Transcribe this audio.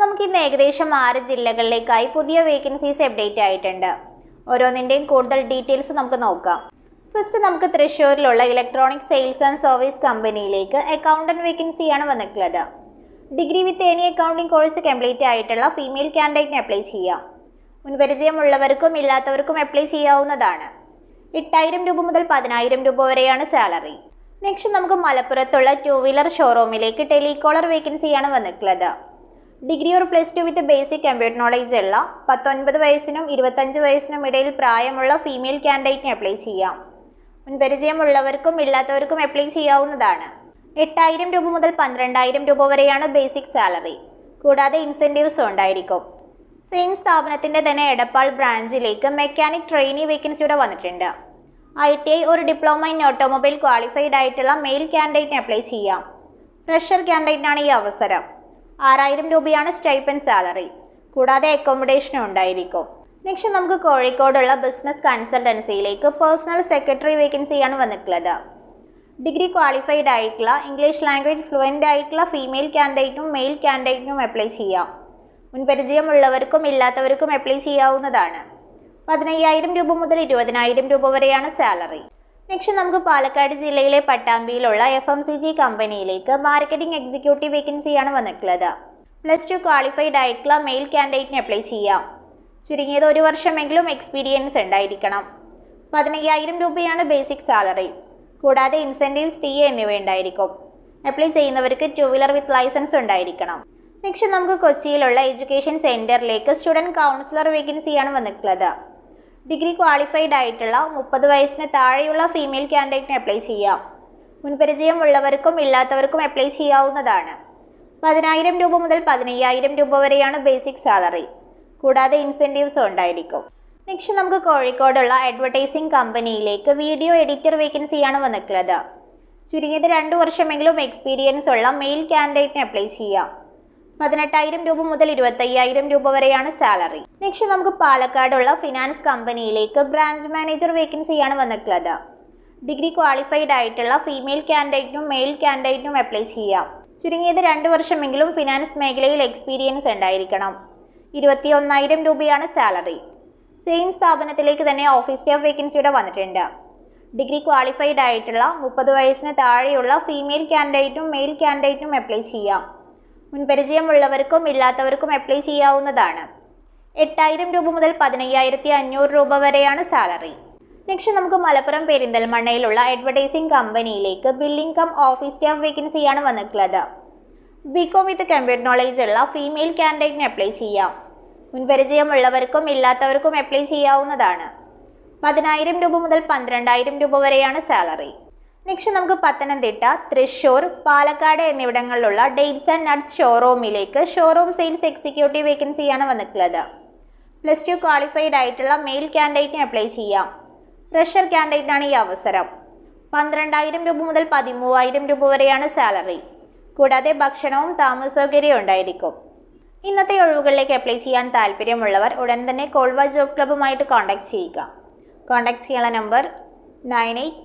നമുക്ക് ഇന്ന് ഏകദേശം ആറ് ജില്ലകളിലേക്കായി പുതിയ വേക്കൻസീസ് അപ്ഡേറ്റ് ആയിട്ടുണ്ട്. ഓരോന്നിന്റെയും കൂടുതൽ ഡീറ്റെയിൽസ് നമുക്ക് നോക്കാം. ഫസ്റ്റ് നമുക്ക് തൃശ്ശൂരിലുള്ള ഇലക്ട്രോണിക് സെയിൽസ് ആൻഡ് സർവീസ് കമ്പനിയിലേക്ക് അക്കൗണ്ടന്റ് വേക്കൻസിയാണ് വന്നിട്ടുള്ളത്. Degree with any accounting course complete ആയിട്ടുള്ള ഫീമെയിൽ കാൻഡിഡേറ്റിന് അപ്ലൈ ചെയ്യാം. മുൻപരിചയമുള്ളവർക്കും ഇല്ലാത്തവർക്കും അപ്ലൈ ചെയ്യാവുന്നതാണ്. എട്ടായിരം രൂപ മുതൽ പതിനായിരം രൂപ വരെയാണ് സാലറി നെക്സ്റ്റ് നമുക്ക് മലപ്പുറത്തുള്ള ടു വീലർ ഷോറൂമിലേക്ക് ടെലികോളർ വേക്കൻസിയാണ് വന്നിട്ടുള്ളത്. Degree or plus two with basic computer knowledge ഉള്ള പത്തൊൻപത് വയസ്സിനും ഇരുപത്തഞ്ച് വയസ്സിനും ഇടയിൽ പ്രായമുള്ള ഫീമെയിൽ കാൻഡിഡേറ്റിന് അപ്ലൈ ചെയ്യാം. മുൻപരിചയമുള്ളവർക്കും ഇല്ലാത്തവർക്കും അപ്ലൈ ചെയ്യാവുന്നതാണ്. എട്ടായിരം രൂപ മുതൽ പന്ത്രണ്ടായിരം രൂപ വരെയാണ് ബേസിക് സാലറി കൂടാതെ ഇൻസെന്റീവ്സും ഉണ്ടായിരിക്കും. സെയിം സ്ഥാപനത്തിന്റെ തന്നെ എടപ്പാൾ ബ്രാഞ്ചിലേക്ക് മെക്കാനിക് ട്രെയിനി വേക്കൻസിയുടെ വന്നിട്ടുണ്ട്. ഐ ടി ഐ ഒരു ഡിപ്ലോമ ഇൻ ഓട്ടോമൊബൈൽ ക്വാളിഫൈഡ് ആയിട്ടുള്ള മെയിൽ കാൻഡിഡേറ്റിന് അപ്ലൈ ചെയ്യാം. ഫ്രഷർ കാൻഡിഡേറ്റിനാണ് ഈ അവസരം. ആറായിരം രൂപയാണ് സ്റ്റൈപ്പൻ സാലറി കൂടാതെ അക്കോമഡേഷനും ഉണ്ടായിരിക്കും. നെക്സ്റ്റ് നമുക്ക് കോഴിക്കോടുള്ള ബിസിനസ് കൺസൾട്ടൻസിയിലേക്ക് പേഴ്സണൽ സെക്രട്ടറി വേക്കൻസിയാണ് വന്നിട്ടുള്ളത്. ഡിഗ്രി ക്വാളിഫൈഡ് ആയിട്ടുള്ള ഇംഗ്ലീഷ് ലാംഗ്വേജ് ഫ്ലുവന്റ് ആയിട്ടുള്ള ഫീമെയിൽ കാൻഡിഡേറ്റിനും മെയിൽ കാൻഡിഡേറ്റിനും അപ്ലൈ ചെയ്യാം. മുൻപരിചയമുള്ളവർക്കും ഇല്ലാത്തവർക്കും അപ്ലൈ ചെയ്യാവുന്നതാണ്. പതിനയ്യായിരം രൂപ മുതൽ ഇരുപതിനായിരം രൂപ വരെയാണ് സാലറി നെക്സ്റ്റ് നമുക്ക് പാലക്കാട് ജില്ലയിലെ പട്ടാമ്പിയിലുള്ള എഫ് എം സി ജി കമ്പനിയിലേക്ക് മാർക്കറ്റിംഗ് എക്സിക്യൂട്ടീവ് വേക്കൻസിയാണ് വന്നിട്ടുള്ളത്. പ്ലസ് ടു ക്വാളിഫൈഡ് ആയിട്ടുള്ള മെയിൽ കാൻഡിഡേറ്റിന് അപ്ലൈ ചെയ്യാം. ചുരുങ്ങിയത് ഒരു വർഷമെങ്കിലും എക്സ്പീരിയൻസ് ഉണ്ടായിരിക്കണം. പതിനയ്യായിരം രൂപയാണ് ബേസിക് സാലറി കൂടാതെ ഇൻസെന്റീവ്സ് ടി എന്നിവ ഉണ്ടായിരിക്കും. അപ്ലൈ ചെയ്യുന്നവർക്ക് ടു വീലർ വിത്ത് ലൈസൻസ് ഉണ്ടായിരിക്കണം. നെക്സ്റ്റ് നമുക്ക് കൊച്ചിയിലുള്ള എഡ്യൂക്കേഷൻ സെന്ററിലേക്ക് സ്റ്റുഡന്റ് കൗൺസിലർ വേക്കൻസിയാണ് വന്നിട്ടുള്ളത്. ഡിഗ്രി ക്വാളിഫൈഡ് ആയിട്ടുള്ള മുപ്പത് വയസ്സിന് താഴെയുള്ള ഫീമെയിൽ കാൻഡിഡേറ്റിന് അപ്ലൈ ചെയ്യാം. മുൻപരിചയം ഉള്ളവർക്കും ഇല്ലാത്തവർക്കും അപ്ലൈ ചെയ്യാവുന്നതാണ്. പതിനായിരം രൂപ മുതൽ പതിനയ്യായിരം രൂപ വരെയാണ് ബേസിക് സാലറി കൂടാതെ ഇൻസെന്റീവ്സും ഉണ്ടായിരിക്കും. നെക്സ്റ്റ് നമുക്ക് കോഴിക്കോടുള്ള അഡ്വർടൈസിംഗ് കമ്പനിയിലേക്ക് വീഡിയോ എഡിറ്റർ വേക്കൻസിയാണ് വന്നിട്ടുള്ളത്. ചുരുങ്ങിയത് രണ്ട് വർഷമെങ്കിലും എക്സ്പീരിയൻസ് ഉള്ള മെയിൽ കാൻഡിഡേറ്റിന് അപ്ലൈ ചെയ്യാം. പതിനെട്ടായിരം രൂപ മുതൽ ഇരുപത്തയ്യായിരം രൂപ വരെയാണ് സാലറി. നെക്സ്റ്റ് നമുക്ക് പാലക്കാടുള്ള ഫിനാൻസ് കമ്പനിയിലേക്ക് ബ്രാഞ്ച് മാനേജർ വേക്കൻസിയാണ് വന്നിട്ടുള്ളത്. ഡിഗ്രി ക്വാളിഫൈഡ് ആയിട്ടുള്ള ഫീമെയിൽ കാൻഡിഡേറ്റിനും മെയിൽ കാൻഡിഡേറ്റിനും അപ്ലൈ ചെയ്യാം. ചുരുങ്ങിയത് രണ്ട് വർഷമെങ്കിലും ഫിനാൻസ് മേഖലയിൽ എക്സ്പീരിയൻസ് ഉണ്ടായിരിക്കണം. ഇരുപത്തി ഒന്നായിരം രൂപയാണ് സാലറി. സെയിം സ്ഥാപനത്തിലേക്ക് തന്നെ ഓഫീസ് സ്റ്റാഫ് വേക്കൻസിയുടെ വന്നിട്ടുണ്ട്. ഡിഗ്രി ക്വാളിഫൈഡ് ആയിട്ടുള്ള മുപ്പത് വയസ്സിന് താഴെയുള്ള ഫീമെയിൽ കാൻഡിഡേറ്റും മെയിൽ കാൻഡിഡേറ്റും അപ്ലൈ ചെയ്യാം. മുൻപരിചയമുള്ളവർക്കും ഇല്ലാത്തവർക്കും അപ്ലൈ ചെയ്യാവുന്നതാണ്. എട്ടായിരം രൂപ മുതൽ പതിനയ്യായിരത്തി അഞ്ഞൂറ് രൂപ വരെയാണ് സാലറി നെക്സ്റ്റ് നമുക്ക് മലപ്പുറം പെരിന്തൽമണ്ണയിലുള്ള അഡ്വർടൈസിംഗ് കമ്പനിയിലേക്ക് ബില്ലിംഗ് കം ഓഫീസ് സ്റ്റാഫ് വേക്കൻസിയാണ് വന്നിട്ടുള്ളത്. ബികോം വിത്ത് കമ്പ്യൂട്ടർ നോളേജ് ഉള്ള ഫീമെയിൽ കാൻഡിഡേറ്റിന് അപ്ലൈ ചെയ്യാം. മുൻപരിചയമുള്ളവർക്കും ഇല്ലാത്തവർക്കും അപ്ലൈ ചെയ്യാവുന്നതാണ്. പതിനായിരം രൂപ മുതൽ പന്ത്രണ്ടായിരം രൂപ വരെയാണ് സാലറി നെക്സ്റ്റ് നമുക്ക് പത്തനംതിട്ട തൃശ്ശൂർ പാലക്കാട് എന്നിവിടങ്ങളിലുള്ള ഡേറ്റ്സ് ആൻഡ് നട്ട്സ് ഷോറൂമിലേക്ക് ഷോറൂം സെയിൽസ് എക്സിക്യൂട്ടീവ് വേക്കൻസിയാണ് വന്നിട്ടുള്ളത്. പ്ലസ് ടു ക്വാളിഫൈഡ് ആയിട്ടുള്ള മെയിൽ ക്യാൻഡിഡേറ്റിന് അപ്ലൈ ചെയ്യാം. ഫ്രഷർ ക്യാൻഡിഡേറ്റാണ് ഈ അവസരം. പന്ത്രണ്ടായിരം രൂപ മുതൽ പതിമൂവായിരം രൂപ വരെയാണ് സാലറി കൂടാതെ ഭക്ഷണവും താമസ സൗകര്യവും ഉണ്ടായിരിക്കും. ഇന്നത്തെ ഒഴിവുകളിലേക്ക് അപ്ലൈ ചെയ്യാൻ താല്പര്യമുള്ളവർ ഉടൻ തന്നെ കോൾവ ജോബ് ക്ലബ്ബുമായിട്ട് കോൺടാക്ട് ചെയ്യുക. കോൺടാക്ട് ചെയ്യാനുള്ള number nine eight